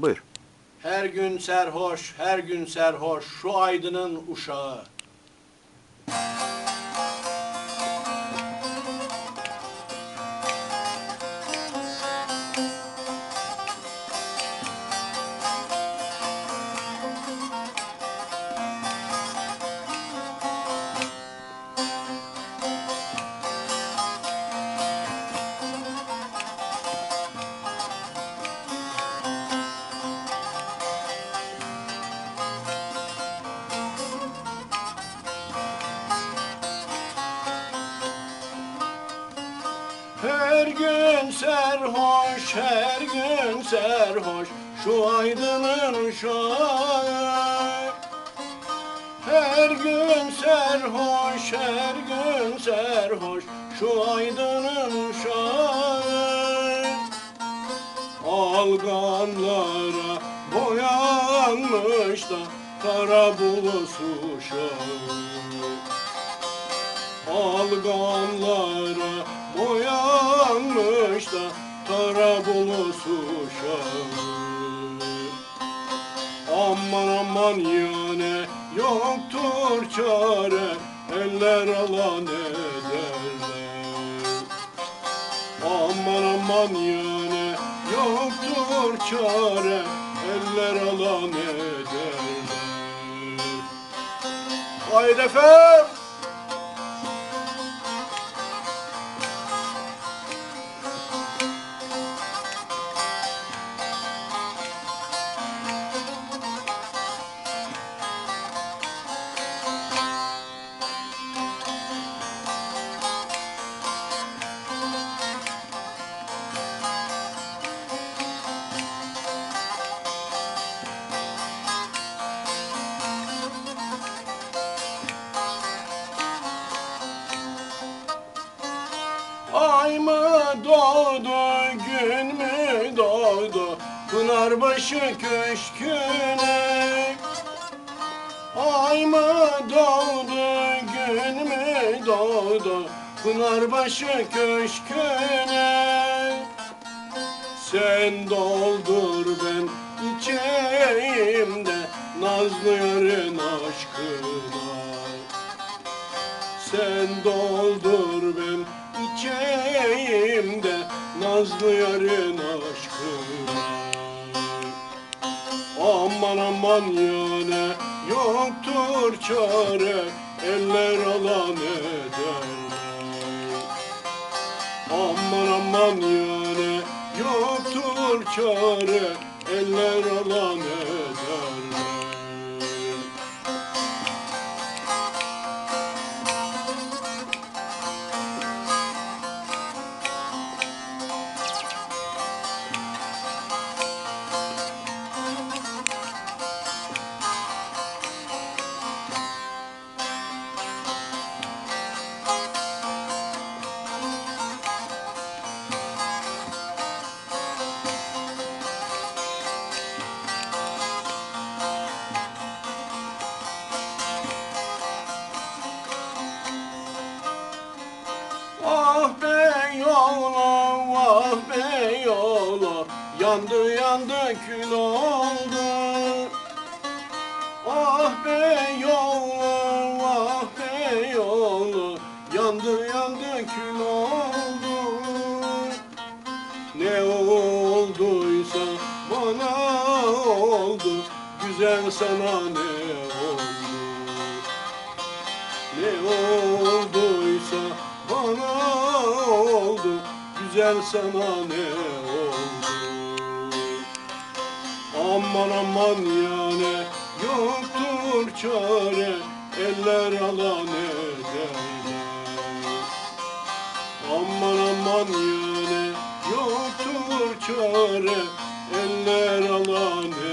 Buyur. Her gün serhoş, her gün serhoş, şu aydının uşağı. Her gün serhoş, her gün serhoş, şu aydının uşağı. Her gün serhoş, her gün serhoş, şu aydının uşağı. Alganlara boyanmış da kara bulusu uşağı. Alganlara kara bulusu uşağı. Aman aman yani yoktur çare eller alan ederler. Aman aman yani yoktur çare eller alan ederler. Haydi efendim. Ay mı doğdu, gün mü doğdu? Pınarbaşı köşküne. Ay mı doğdu, gün mü doğdu? Pınarbaşı köşküne. Sen doldur ben içeyim de Nazlı yarın aşkına. Sen doldur ben içeyim de Nazlı yarın aşkına Aman aman yani yoktur çare Eller alan ederler Aman aman yani yoktur çare Eller alan ederler be yola, ah be yola Yandı yandı kül oldu. Ah be yola, ah be yola Yandı yandı kül oldu. Ne olduysa bana oldu Güzel sana ne oldu? Ne olduysa bana Güzel sana ne oldu. Aman aman yani yoktur çare Eller alan ederler Aman aman yani yoktur çare Eller alan ederler